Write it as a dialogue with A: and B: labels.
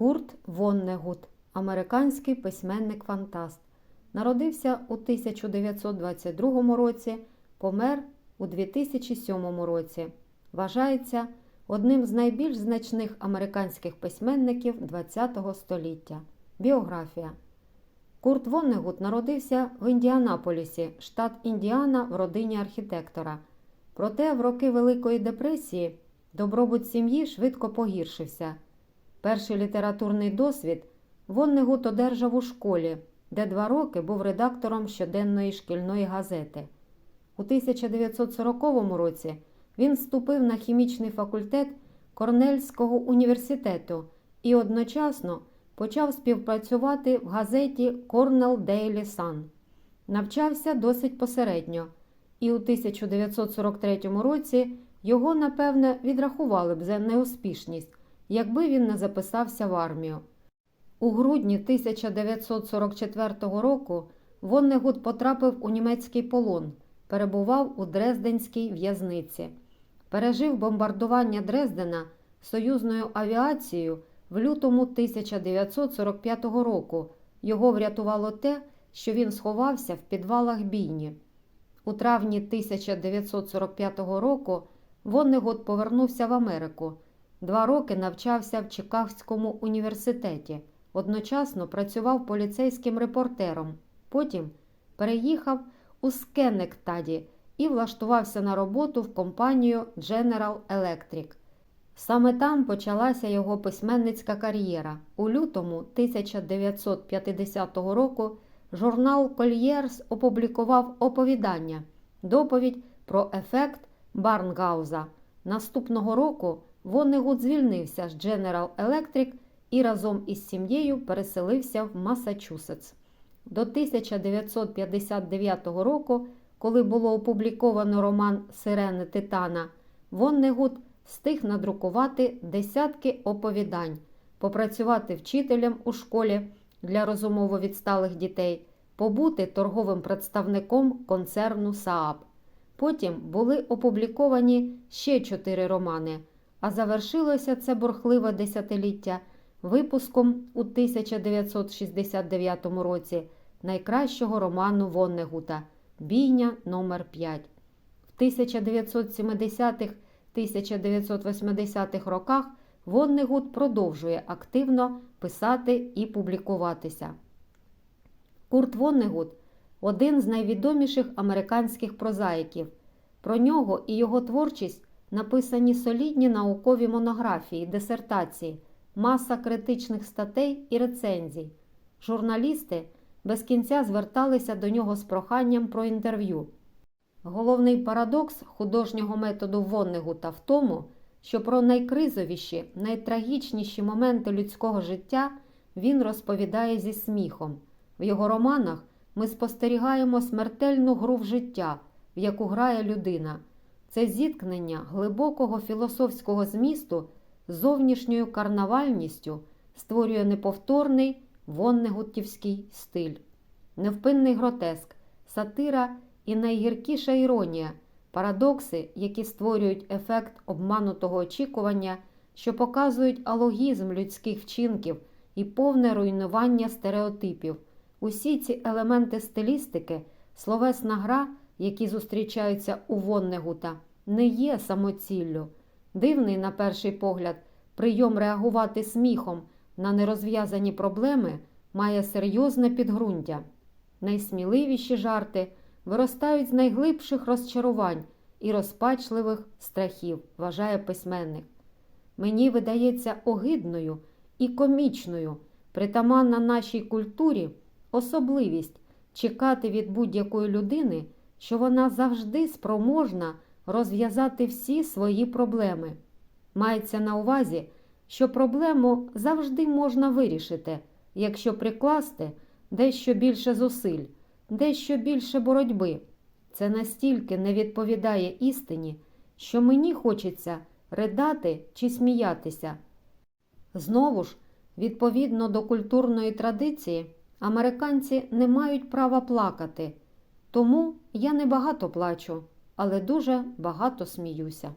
A: Курт Воннегут, американський письменник-фантаст. Народився у 1922 році, помер у 2007 році. Вважається одним з найбільш значних американських письменників ХХ століття. Біографія. Курт Воннегут народився в Індіанаполісі, штат Індіана, в родині архітектора. Проте в роки Великої депресії добробут сім'ї швидко погіршився. Перший літературний досвід Воннегут одержав у школі, де два роки був редактором щоденної шкільної газети. У 1940 році він вступив на хімічний факультет Корнельського університету і одночасно почав співпрацювати в газеті Cornell Daily Sun. Навчався досить посередньо, і у 1943 році його, напевне, відрахували б за неуспішність, якби він не записався в армію. У грудні 1944 року Воннегут потрапив у німецький полон, перебував у Дрезденській в'язниці. Пережив бомбардування Дрездена союзною авіацією в лютому 1945 року. Його врятувало те, що він сховався в підвалах бійні. У травні 1945 року Воннегут повернувся в Америку. Два роки навчався в Чикагському університеті. Одночасно працював поліцейським репортером. Потім переїхав у Скенектаді і влаштувався на роботу в компанію General Electric. Саме там почалася його письменницька кар'єра. У лютому 1950 року журнал Кольєрс опублікував оповідання доповідь про ефект Барнгауза. Наступного року Воннегут звільнився з General Electric і разом із сім'єю переселився в Масачусетс. До 1959 року, коли було опубліковано роман Сирени Титана, Воннегут встиг надрукувати десятки оповідань, попрацювати вчителем у школі для розумово відсталих дітей, побути торговим представником концерну Saab. Потім були опубліковані ще чотири романи, а завершилося це бурхливе десятиліття випуском у 1969 році найкращого роману Воннегута Бійня номер 5 В 1970-1980-х роках Воннегут продовжує активно писати і публікуватися. Курт Воннегут – один з найвідоміших американських прозаїків. Про нього і його творчість написані солідні наукові монографії, дисертації, маса критичних статей і рецензій. Журналісти без кінця зверталися до нього з проханням про інтерв'ю. Головний парадокс художнього методу Воннегута в тому, що про найкризовіші, найтрагічніші моменти людського життя він розповідає зі сміхом. В його романах ми спостерігаємо смертельну гру в життя, в яку грає людина. Це зіткнення глибокого філософського змісту зовнішньою карнавальністю створює неповторний воннегутівський стиль, невпинний гротеск, сатира і найгіркіша іронія, парадокси, які створюють ефект обманутого очікування, що показують алогізм людських вчинків і повне руйнування стереотипів. Усі ці елементи стилістики, словесна гра, які зустрічаються у Воннегута, не є самоціллю. Дивний, на перший погляд, прийом реагувати сміхом на нерозв'язані проблеми має серйозне підґрунтя. Найсміливіші жарти виростають з найглибших розчарувань і розпачливих страхів, вважає письменник. Мені видається огидною і комічною, притаманна нашій культурі особливість чекати від будь-якої людини, що вона завжди спроможна розв'язати всі свої проблеми. Мається на увазі, що проблему завжди можна вирішити, якщо прикласти дещо більше зусиль, дещо більше боротьби. Це настільки не відповідає істині, що мені хочеться ридати чи сміятися. Знову ж, відповідно до культурної традиції, американці не мають права плакати, тому я не багато плачу, але дуже багато сміюся.